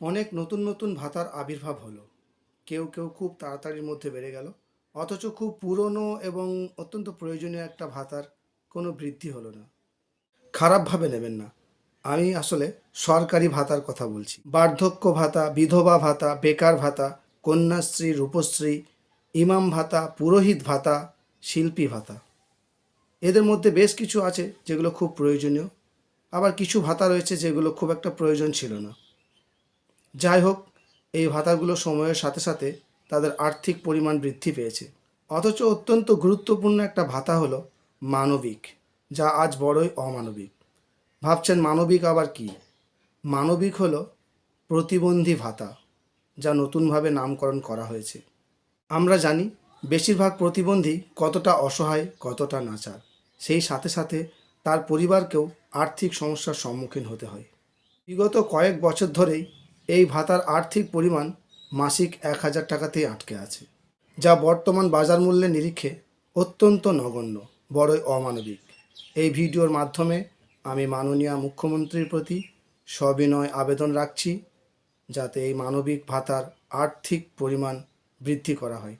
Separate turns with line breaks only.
অনেক নতুন নতুন ভাতার আবির্ভাব হলো। কেউ কেউ খুব তাড়াতাড়ির মধ্যে বেড়ে গেল। অথচ খুব পুরনো এবং অত্যন্ত প্রয়োজনীয় একটা ভাতার কোনো বৃদ্ধি হলো না। খারাপভাবে নেবেন না। আমি আসলে সরকারি ভাতার কথা বলছি। বার্ধক্য ভাতা, বিধবা ভাতা, বেকার ভাতা, কন্যাশ্রী, রূপশ্রী, ইমাম ভাতা, পুরোহিত ভাতা, শিল্পী ভাতা। এদের মধ্যে বেশ কিছু আছে যেগুলো খুব প্রয়োজনীয়। আবার কিছু ভাতা রয়েছে যেগুলো খুব একটা প্রয়োজন ছিল না। যাই হোক, এই ভাতাগুলো সময়ের সাথে সাথে তাদের আর্থিক পরিমাণ বৃদ্ধি পেয়েছে। অথচ অত্যন্ত গুরুত্বপূর্ণ একটা ভাতা হলো মানবিক, যা আজ বড়ই অমানবিক। ভাবছেন মানবিক আবার কি? মানবিক হলো প্রতিবন্ধী ভাতা, যা নতুনভাবে নামকরণ করা হয়েছে। আমরা জানি বেশিরভাগ প্রতিবন্ধী কতটা অসহায়, কতটা নাচার। সেই সাথে সাথে তার পরিবারকেও আর্থিক সমস্যার সম্মুখীন হতে হয়। বিগত কয়েক বছর ধরেই এই ভাতার আর্থিক পরিমাণ মাসিক এক হাজার টাকাতেই আটকে আছে, যা বর্তমান বাজার মূল্যের নিরিখে অত্যন্ত নগণ্য, বড়ই অমানবিক। এই ভিডিওর মাধ্যমে আমি মাননীয় মুখ্যমন্ত্রীর প্রতি সবিনয় আবেদন রাখছি, যাতে এই মানবিক ভাতার আর্থিক পরিমাণ বৃদ্ধি করা হয়।